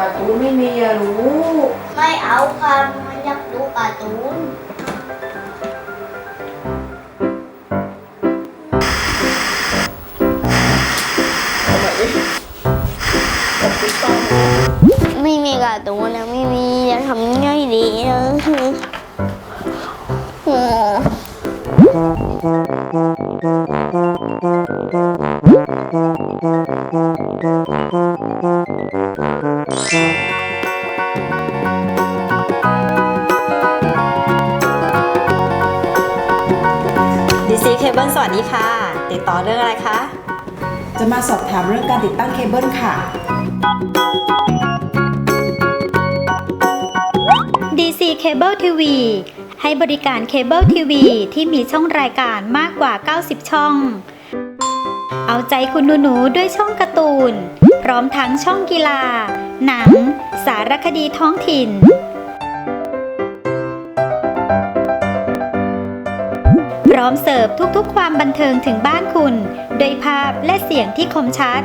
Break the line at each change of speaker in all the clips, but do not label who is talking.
การ์ตูนไม่มีอะรู้
ไม่เอาค่ะมันอยากดูการ์ตูนไม่มีการ์ตูนนะไม่มีจะทำง่ายดีนะโอ้
ดีซีเคเบิลสวัสดีค่ะ ติดต่อเรื่องอะไรคะ
จะมาสอบถามเรื่องการติดตั้งเคเบิลค่ะ
DC Cable TV ให้บริการเคเบิลทีวีที่มีช่องรายการมากกว่า 90 ช่อง เอาใจคุณหนูๆด้วยช่องการ์ตูน พร้อมทั้งช่องกีฬา หนัง สารคดีท้องถิ่น พร้อมเสิร์ฟทุกๆ ความบันเทิงถึงบ้านคุณด้วยภาพและเสียงที่คมชัด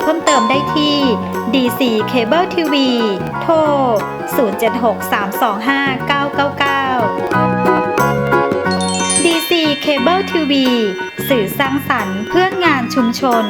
เพิ่
มเติมได้ที่ DC Cable TV โทร 0763259999 DC Cable TV สื่อสร้างสรรค์เพื่องานชุมชน